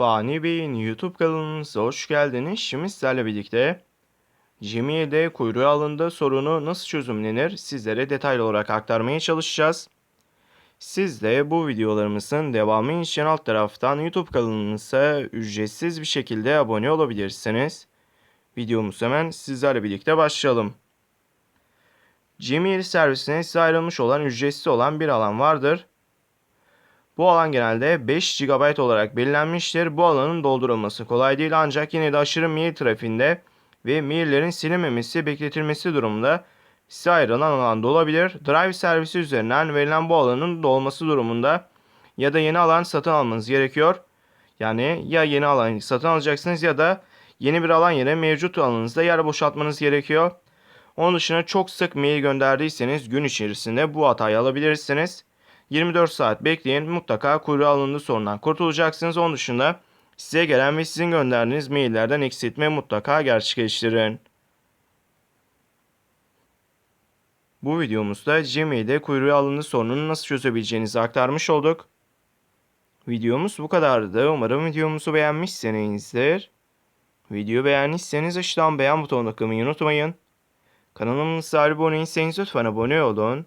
Fani Bey'in YouTube kanalımıza hoş geldiniz. Şimdi sizlerle birlikte Gmail'de kuyruğu alındı sorunu nasıl çözümlenir sizlere detaylı olarak aktarmaya çalışacağız. Siz de bu videolarımızın devamı için alt taraftan YouTube kanalımıza ücretsiz bir şekilde abone olabilirsiniz. Videomuz hemen sizlerle birlikte başlayalım. Gmail servisine size ayrılmış olan ücretsiz olan bir alan vardır. Bu alan genelde 5 GB olarak belirlenmiştir. Bu alanın doldurulması kolay değil ancak yine de aşırı mail trafiğinde ve maillerin silinmemesi, bekletilmesi durumunda size ayrılan alan dolabilir. Drive servisi üzerinden verilen bu alanın dolması durumunda ya da yeni alan satın almanız gerekiyor. Yani ya yeni alan satın alacaksınız ya da yeni bir alan yerine mevcut alanınızda yer boşaltmanız gerekiyor. Onun dışında çok sık mail gönderdiyseniz gün içerisinde bu hatayı alabilirsiniz. 24 saat bekleyin mutlaka kuyruğu alındı sorundan kurtulacaksınız. Onun dışında size gelen ve sizin gönderdiğiniz maillerden eksiltme mutlaka gerçekleştirin. Bu videomuzda Gmail'de kuyruğu alındı sorununu nasıl çözebileceğinizi aktarmış olduk. Videomuz bu kadardı. Umarım videomuzu beğenmişsinizdir. Video beğendiyseniz aşağıdan beğen butonuna tıklamayı unutmayın. Kanalımıza abone değilseniz lütfen abone olun.